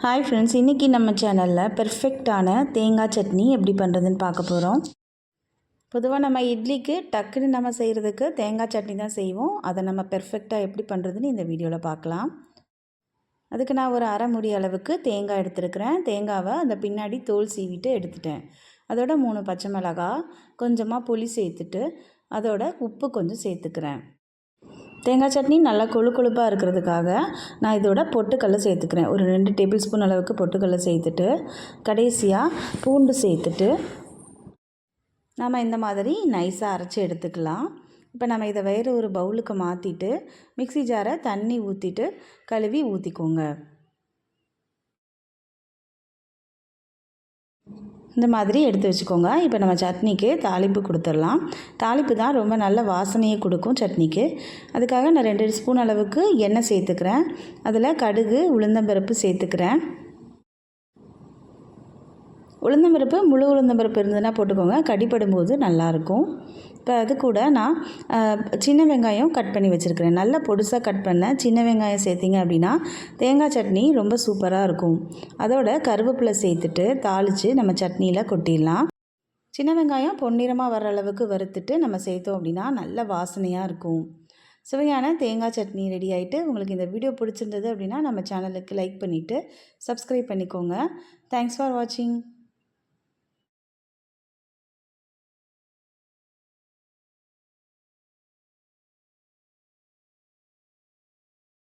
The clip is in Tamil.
ஹாய் ஃப்ரெண்ட்ஸ் இன்றைக்கி நம்ம சேனலில் பெர்ஃபெக்டான தேங்காய் சட்னி எப்படி பண்ணுறதுன்னு பார்க்க போகிறோம் பொதுவாக நம்ம இட்லிக்கு டக்குன்னு நம்ம செய்கிறதுக்கு தேங்காய் சட்னி தான் செய்வோம். அதை நம்ம பெர்ஃபெக்டாக எப்படி பண்ணுறதுன்னு இந்த வீடியோவில் பார்க்கலாம். அதுக்கு நான் ஒரு அரை முடி அளவுக்கு தேங்காய் எடுத்துருக்கிறேன். தேங்காவை அந்த பின்னாடி தோல் சீவிட்டு எடுத்துட்டேன். அதோட மூணு பச்சை மிளகா கொஞ்சமாக புளி சேர்த்துட்டு அதோட உப்பு கொஞ்சம் சேர்த்துக்கிறேன். தேங்காய் சட்னி நல்லா கொழு கொழுப்பாக இருக்கிறதுக்காக நான் இதோட பொட்டுக்கல்ல சேர்த்துக்கிறேன். ஒரு ரெண்டு டேபிள் ஸ்பூன் அளவுக்கு பொட்டுக்கல்ல சேர்த்துட்டு கடைசியாக பூண்டு சேர்த்துட்டு நாம் இந்த மாதிரி நைஸாக அரைச்சி எடுத்துக்கலாம். இப்போ நம்ம இதை வேறு ஒரு பவுலுக்கு மாற்றிட்டு மிக்ஸி ஜாரை தண்ணி ஊற்றிட்டு கழுவி ஊற்றிக்கோங்க இந்த மாதிரி எடுத்து வச்சுக்கோங்க. இப்போ நம்ம சட்னிக்கு தாளிப்பு கொடுத்துடலாம். தாளிப்பு தான் ரொம்ப நல்ல வாசனையை கொடுக்கும் சட்னிக்கு. அதுக்காக நான் ரெண்டு ஸ்பூன் அளவுக்கு எண்ணெய் சேர்த்துக்கிறேன். அதில் கடுகு உளுந்தம்பருப்பு சேர்த்துக்கிறேன். உளுந்தம்பருப்பு முழு உளுந்தம்பருப்பு இருந்ததுன்னா போட்டுக்கோங்க. கடிப்படும் போது நல்லாயிருக்கும் இப்போ அது கூட நான் சின்ன வெங்காயம் கட் பண்ணி வச்சுருக்கிறேன். நல்லா பொடுசாக கட் பண்ண சின்ன வெங்காயம் சேர்த்திங்க அப்படின்னா தேங்காய் சட்னி ரொம்ப சூப்பராக இருக்கும். அதோட கருவேப்பிலை சேர்த்துட்டு தாளித்து நம்ம சட்னியில் கொட்டிடலாம். சின்ன வெங்காயம் பொன்னிறமாக வர அளவுக்கு வறுத்துட்டு நம்ம சேர்த்தோம் அப்படின்னா நல்ல வாசனையாக இருக்கும். சுவையான தேங்காய் சட்னி ரெடி ஆகிட்டு உங்களுக்கு இந்த வீடியோ பிடிச்சிருந்தது அப்படின்னா நம்ம சேனலுக்கு லைக் பண்ணிவிட்டு சப்ஸ்கிரைப் பண்ணிக்கோங்க. தேங்க்ஸ் ஃபார் வாட்சிங்